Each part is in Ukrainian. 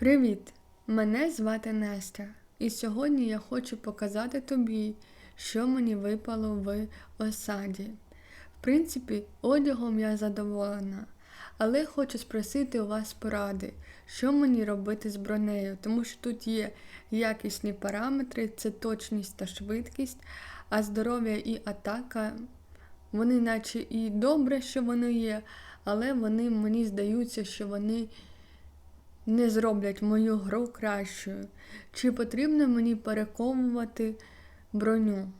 Привіт! Мене звати Настя, і сьогодні я хочу показати тобі, що мені випало в осаді. В принципі, одягом я задоволена, але хочу спросити у вас поради, що мені робити з бронею, тому що тут є якісні параметри, це точність та швидкість, а здоров'я і атака, вони наче і добре, що вони є, але вони мені здаються, що вони не зроблять мою гру кращою. Чи потрібно мені перековувати броню?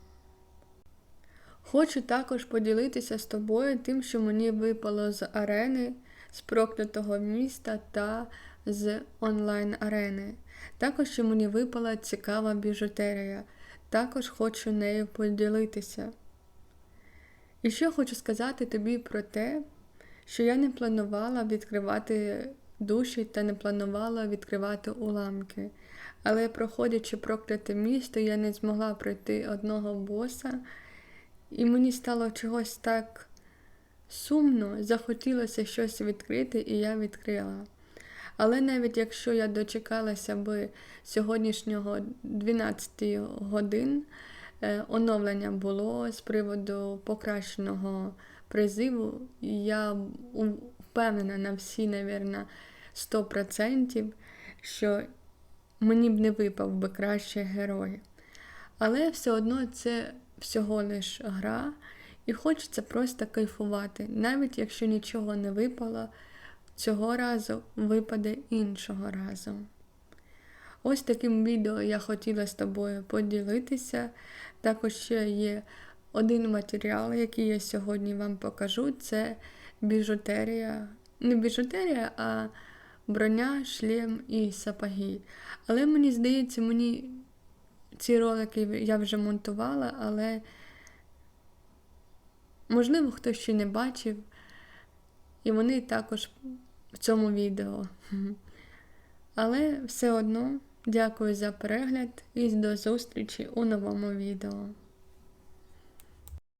Хочу також поділитися з тобою тим, що мені випало з арени, з проклятого міста та з онлайн-арени. Також що мені випала цікава біжутерія. Також хочу нею поділитися. І ще хочу сказати тобі про те, що я не планувала відкривати душі та не планувала відкривати уламки. Але, проходячи прокляте місто, я не змогла пройти одного боса, і мені стало чогось так сумно, захотілося щось відкрити, і я відкрила. Але навіть якщо я дочекалася би сьогоднішнього 12 годин, е, оновлення було з приводу покращеного призиву, я впевнена на всі, навірно, 100%, що мені б не випав би краще герой. Але все одно це всього лиш гра, і хочеться просто кайфувати. Навіть якщо нічого не випало, цього разу випаде іншого разу. Ось таким відео я хотіла з тобою поділитися. Також ще є один матеріал, який я сьогодні вам покажу. Це біжутерія. Не біжутерія, а броня, шлем і сапоги. Але мені здається, мені ці ролики я вже монтувала, але можливо хтось ще не бачив. І вони також в цьому відео. Але все одно дякую за перегляд і до зустрічі у новому відео.